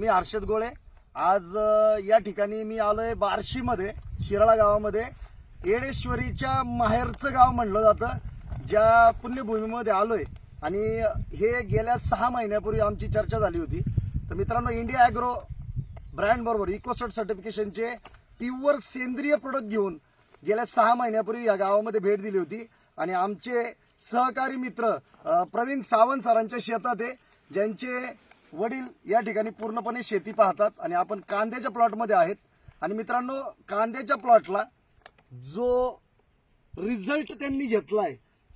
मी हर्षद गोळे. आज या ठिकाणी मी आलोय बार्शीमध्ये शिराळा गावामध्ये. येडेश्वरीच्या माहेरचं गाव म्हणलं जातं ज्या पुण्यभूमीमध्ये आलोय. आणि हे गेल्या सहा महिन्यापूर्वी आमची चर्चा झाली होती. तर मित्रांनो इंडिया ॲग्रो ब्रँड बरोबर सर्टिफिकेशनचे प्युअर सेंद्रिय प्रोडक्ट घेऊन गेल्या सहा महिन्यापूर्वी या गावामध्ये भेट दिली होती. आणि आमचे सहकारी मित्र प्रवीण सावंत सरांच्या शेतात आहे ज्यांचे वडील या ठिकाणी पूर्णपणे शेती पाहतात आणि आपण कांद्याच्या प्लॉटमध्ये आहेत. आणि मित्रांनो कांद्याच्या प्लॉटला जो रिझल्ट त्यांनी घेतलाय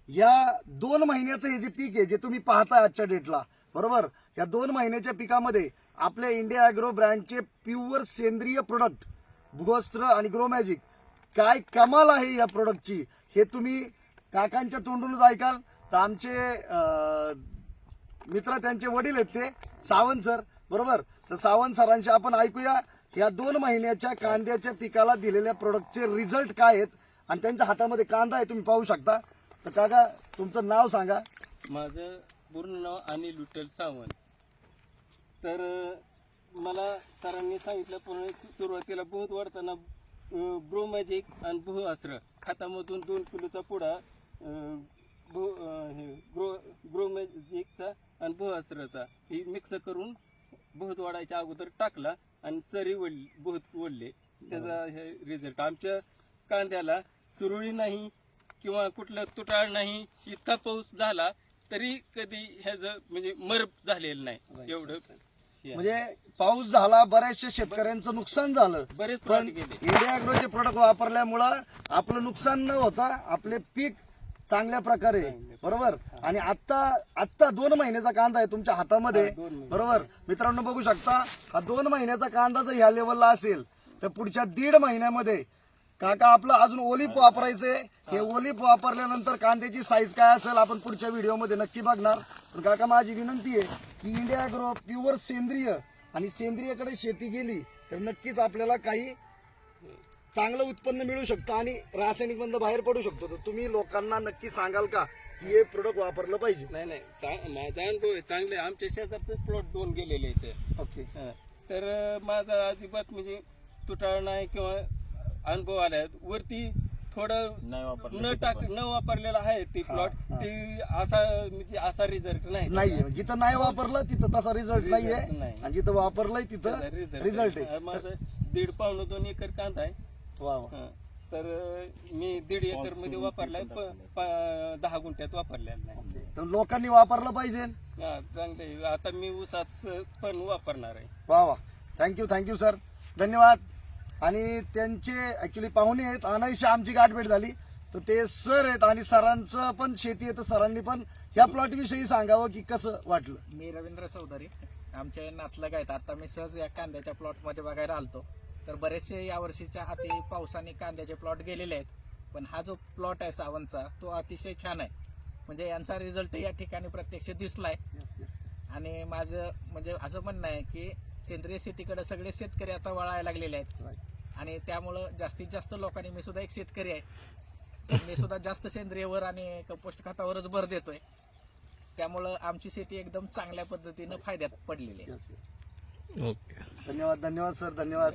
या दोन महिन्याचं हे जे पीक आहे जे तुम्ही पाहता आजच्या डेटला बरोबर? या दोन महिन्याच्या पिकामध्ये आपल्या इंडिया ॲग्रो ब्रँडचे प्युअर सेंद्रिय प्रोडक्ट भूगोस्त्र आणि ग्रो मॅजिक काय कमाल आहे या प्रोडक्टची हे तुम्ही काकांच्या तोंडूनच ऐकाल. तर आमचे मित्र त्यांचे वडील आहेत ते. सावंत सर बरोबर? तर सावंत सरांशी आपण ऐकूया. या दोन महिन्याच्या कांद्याच्या पिकाला दिलेल्या प्रोडक्टचे रिझल्ट काय आहेत? आणि त्यांच्या हातामध्ये कांदा आहे तुम्ही पाहू शकता. तर काका तुमचं नाव सांगा. माझं पूर्ण नाव अनिल विठ्ठल सावंत. तर मला सरांनी सांगितलं पूर्ण सुरुवातीला बहुत वाढताना ब्रोमॅजिक आणि बहु अस्त्र खतामधून दोन किलोचा पुडा ब्रो हे ग्रो आणि बहु अस्त्राचा ही मिक्स करून बहुत वाढायच्या अगोदर टाकला आणि सरी वडली बहुत वडले त्याचा हे रिझल्ट आमच्या कांद्याला सुरळी नाही किंवा कुठलं तुटाळ नाही इतका पाऊस झाला तरी कधी ह्याचं म्हणजे मरप झालेलं नाही. एवढं. म्हणजे पाऊस झाला बऱ्याचशा शेतकऱ्यांचं नुकसान झालं. बरेच पण इंडिया ॲग्रोचे प्रोडक्ट वापरल्यामुळं आपलं नुकसान न होता आपले पीक चांगल्या प्रकारे बरोबर? आणि आता आत्ता दोन महिन्याचा कांदा आहे तुमच्या हातामध्ये. बरोबर? मित्रांनो बघू शकता हा दोन महिन्याचा कांदा जर ह्या लेवलला असेल तर पुढच्या दीड महिन्यामध्ये काका आपलं अजून ओलिप वापरायचंय हे ओलिप वापरल्यानंतर कांद्याची साईज काय असेल आपण पुढच्या व्हिडिओमध्ये नक्की बघणार. पण काका माझी विनंती आहे की इंडिया ॲग्रो प्युअर सेंद्रिय आणि सेंद्रियकडे शेती गेली तर नक्कीच आपल्याला काही चांगलं उत्पन्न मिळू शकतं आणि रासायनिक बंद बाहेर पडू शकतो. तर तुम्ही लोकांना नक्की सांगाल का की हे प्रोडक्ट वापरलं पाहिजे? नाही नाही. चा- माझा अनुभव आहे चांगले आमच्या शेजारचे प्लॉट दोन गेलेले इथे. ओके. हा. तर अं, माझा अजिबात म्हणजे तुटाळ नाही किंवा अनुभव आलाय वरती थोडं न टाक न वापरलेला आहे ती हा, प्लॉट हा. ती असा म्हणजे असा रिझल्ट नाही. नाहीये. जिथं नाही वापरलं तिथं तसा रिझल्ट नाहीये. Result नाही. आणि जिथं वापरलंय तिथं त्याचा रिझल्ट आहे. आहे. माझं दीड पावणे दोन एकर कांदा आहे. वा वा. हा. तर मी दीड एकरमध्ये वापरलाय प- प- दहा गुंठ्यात वापरलेला नाही. तर लोकांनी वापरलं पाहिजे. हा, चांगलं आहे. आता मी ऊसात पण वापरणार आहे. वा वा. थँक्यू थँक्यू सर धन्यवाद. आणि त्यांचे ऍक्च्युली पाहुणे आहेत. अनायशी आमची गाठभेट झाली. तर ते सर आहेत आणि सरांचं पण शेती आहे तर सरांनी पण ह्या प्लॉट विषयी सांगावं की कसं वाटलं. मी रवींद्र चौधरी. आमच्या नातलग आहेत. आता मी सहज या कांद्याच्या प्लॉटमध्ये बघायला आलतो. तर बरेचसे यावर्षीच्या अति पावसाने कांद्याचे प्लॉट गेलेले आहेत. पण हा जो प्लॉट आहे सावंतचा तो अतिशय छान आहे. म्हणजे यांचा रिझल्ट या ठिकाणी प्रत्यक्ष दिसलाय. आणि माझं म्हणजे असं म्हणणं आहे की सेंद्रिय शेतीकडे सगळे शेतकरी आता वळायला लागलेले आहेत. आणि त्यामुळं जास्तीत जास्त लोकांनी मी सुद्धा एक शेतकरी आहे. मी सुद्धा जास्त सेंद्रियवर आणि कंपोस्ट खतावरच भर देतोय. त्यामुळं आमची शेती एकदम चांगल्या पद्धतीनं फायद्यात पडलेली आहे. धन्यवाद धन्यवाद सर धन्यवाद.